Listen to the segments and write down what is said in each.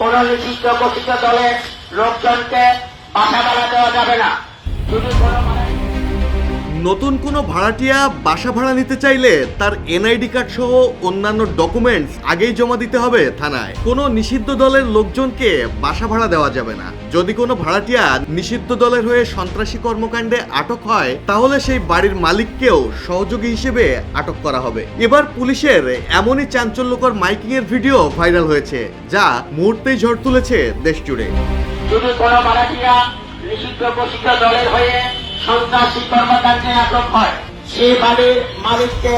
কোন নিষিদ্ধ ঘোষিত দলের লোকজনকে বাসা বাড়া দেওয়া যাবে না। যদি কোনো নতুন কোনো ভাড়াটিয়া বাসা ভাড়া নিতে চাইলে তার এনআইডি কার্ড সহ অন্যান্য ডকুমেন্টস আগেই জমা দিতে হবে থানায়। কোনো নিষিদ্ধ দলের লোকজনকে বাসা ভাড়া দেওয়া যাবে না। যদি কোনো ভাড়াটিয়া নিষিদ্ধ দলের হয়ে সন্ত্রাসী কর্মকাণ্ডে আটক হয়, তাহলে সেই বাড়ির মালিককেও সহযোগী হিসেবে আটক করা হবে। এবার পুলিশের এমনই চাঞ্চল্যকর মাইকিং এর ভিডিও ভাইরাল হয়েছে, যা মুহূর্তেই ঝড় তুলেছে দেশ জুড়ে যদি কোনো মারাঠিয়া নিষিদ্ধ দলের হয়ে সন্ত্রাসী কর্মকাণ্ডে আটক হয়। সেভাবে মালিককে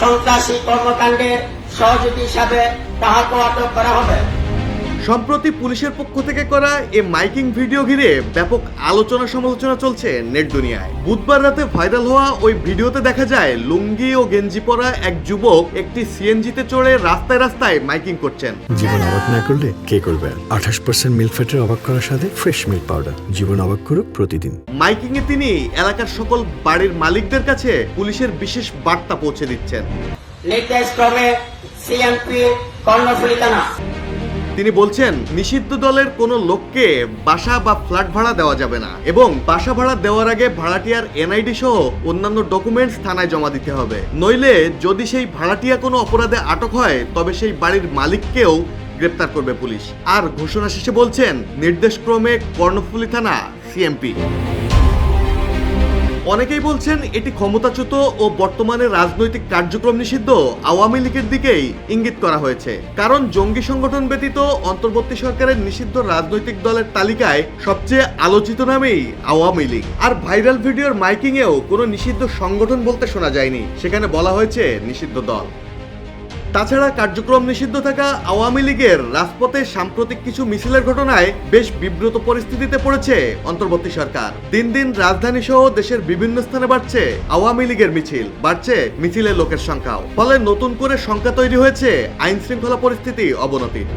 সন্ত্রাসী কর্মকাণ্ডের সহযোগী হিসাবে তাহাকে আটক করা হবে। সম্প্রতি পুলিশের পক্ষ থেকে করা এ মাইকিং ভিডিও ঘিরে ব্যাপক আলোচনা সমালোচনা চলছে নেট দুনিয়ায়। বুধবার রাতে ভাইরাল হওয়া ওই ভিডিওতে দেখা যায় লুঙ্গি ও গেঞ্জি পরা এক যুবক একটি সিএনজিতে চড়ে রাস্তায় রাস্তায় মাইকিং করছেন। জীবন অবাক না করলে কে করবে আঠাশ পার্সেন্ট মিল্ক ফ্যাটের অবাক করার সাথে ফ্রেশ মিল্ক পাউডার জীবন অবাক করুক প্রতিদিন। মাইকিং এ তিনি এলাকার সকল বাড়ির মালিকদের কাছে পুলিশের বিশেষ বার্তা পৌঁছে দিচ্ছেন। নির্দেশ ক্রমে সিএমপি কর্ণফুলী থানা তিনি বলছেন, নিষিদ্ধ দলের কোনো লোককে বাসা বা ফ্ল্যাট ভাড়া দেওয়া যাবে না এবং বাসা ভাড়া দেওয়ার আগে ভাড়াটিয়ার এনআইডি সহ অন্যান্য ডকুমেন্টস থানায় জমা দিতে হবে। নইলে যদি সেই ভাড়াটিয়া কোনো অপরাধে আটক হয়, তবে সেই বাড়ির মালিককেও গ্রেপ্তার করবে পুলিশ। আর ঘোষণা শেষে বলছেন, নির্দেশক্রমে কর্ণফুলী থানা সিএমপি অনেকেই বলছেন এটি ক্ষমতাচ্যুত ও বর্তমানে রাজনৈতিক কার্যক্রম নিষিদ্ধ। আওয়ামী লীগের দিকেই ইঙ্গিত করা হয়েছে। কারণ জঙ্গি সংগঠন ব্যতীত অন্তর্বর্তী সরকারের নিষিদ্ধ রাজনৈতিক দলের তালিকায় সবচেয়ে আলোচিত নামেই আওয়ামী লীগ। আর ভাইরাল ভিডিওর মাইকিংয়েও কোনো নিষিদ্ধ সংগঠন বলতে শোনা যায়নি। সেখানে বলা হয়েছে নিষিদ্ধ দল। তাছাড়া কার্যক্রম নিষিদ্ধ থাকা আওয়ামী লীগের রাজপথে সাম্প্রতিক কিছু মিছিলের ঘটনায় বেশ বিব্রত পরিস্থিতিতে পড়েছে অন্তর্বর্তী সরকার। দিন দিন রাজধানী সহ দেশের বিভিন্ন স্থানে বাড়ছে আওয়ামী লীগের মিছিল, বাড়ছে মিছিলের লোকের সংখ্যাও। ফলে নতুন করে সংখ্যা তৈরি হয়েছে আইন শৃঙ্খলা পরিস্থিতি অবনতির।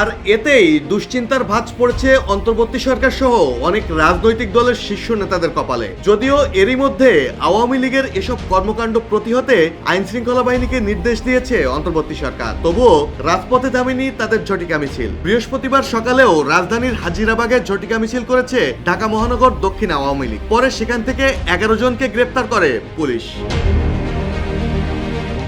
আর এতেই দুশ্চিন্তার ভাঁজ পড়েছে অন্তর্বর্তী সরকার সহ অনেক রাজনৈতিক দলের শীর্ষ নেতাদের কপালে। যদিও এরই মধ্যে আওয়ামী লীগের এসব কর্মকাণ্ড প্রতিহতে আইন শৃঙ্খলা বাহিনীকে নির্দেশ দিয়েছে অন্তর্বর্তী সরকার। তবুও রাজপথে থামেনি তাদের ঝটিকা মিছিল। বৃহস্পতিবার সকালেও রাজধানীর হাজিরাবাগে ঝটিকা মিছিল করেছে ঢাকা মহানগর দক্ষিণ আওয়ামী লীগ। পরে সেখান থেকে এগারো জনকে গ্রেপ্তার করে পুলিশ।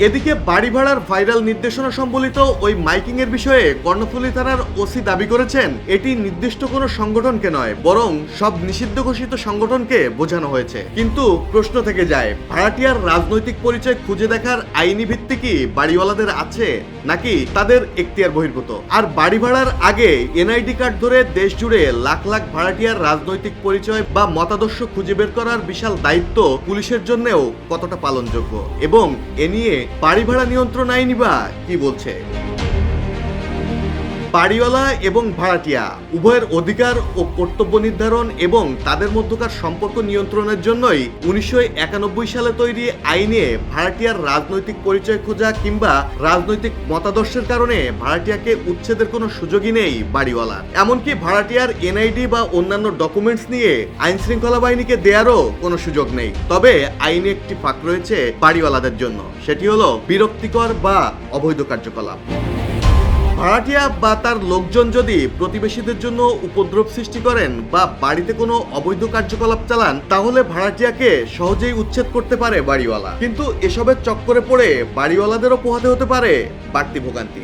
এদিকে বাড়ি ভাড়ার ভাইরাল নির্দেশনা সম্বলিত ওই মাইকিং এর বিষয়ে কর্ণফুলী থানার ওসি দাবি করেছেন, এটি নির্দিষ্ট কোনো সংগঠনকে নয়, বরং সব নিষিদ্ধ ঘোষিত সংগঠনকে বোঝানো হয়েছে। কিন্তু প্রশ্ন থেকে যায়, ভাড়াটিয়ার রাজনৈতিক পরিচয় খুঁজে দেখার আইনি ভিত্তি কি বাড়িওয়ালাদের আছে, নাকি তাদের এখতিয়ার বহির্ভূত? আর বাড়ি ভাড়ার আগে এনআইডি কার্ড ধরে দেশ জুড়ে লাখ লাখ ভাড়াটিয়ার রাজনৈতিক পরিচয় বা মতাদর্শ খুঁজে বের করার বিশাল দায়িত্ব পুলিশের জন্যও কতটা পালনযোগ্য? এবং এ নিয়ে বাড়ি ভাড়া নিয়ন্ত্রণ আইনি বা কি বলছে? বাড়িওয়ালা এবং ভাড়াটিয়া, উভয়ের অধিকার ও কর্তব্য নির্ধারণ এবং তাদের মধ্যকার সম্পর্ক নিয়ন্ত্রণের জন্যই উনিশশো একানব্বই সালে তৈরি আইনে ভাড়াটিয়ার রাজনৈতিক পরিচয় খোঁজা কিংবা রাজনৈতিক মতাদর্শের কারণে ভাড়াটিয়াকে উচ্ছেদের কোনো সুযোগই নেই বাড়িওয়ালার। এমনকি ভাড়াটিয়ার এনআইডি বা অন্যান্য ডকুমেন্টস নিয়ে আইন শৃঙ্খলা বাহিনীকে দেয়ারও কোনো সুযোগ নেই। তবে আইনে একটি ফাঁক রয়েছে বাড়িওয়ালাদের জন্য। সেটি হলো বিরক্তিকর বা অবৈধ কার্যকলাপ। ভাড়াটিয়া বা তার লোকজন যদি প্রতিবেশীদের জন্য উপদ্রব সৃষ্টি করেন বা বাড়িতে কোনো অবৈধ কার্যকলাপ চালান, তাহলে ভাড়াটিয়াকে সহজেই উচ্ছেদ করতে পারে বাড়িওয়ালা। কিন্তু এসবের চক্করে পড়ে বাড়িওয়ালাদেরও পোহাতে হতে পারে বাড়তি ভোগান্তি।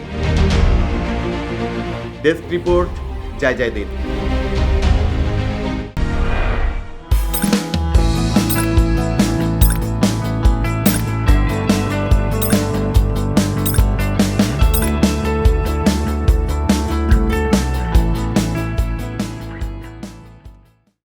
ডেস্ক রিপোর্ট, জয় জয় দিন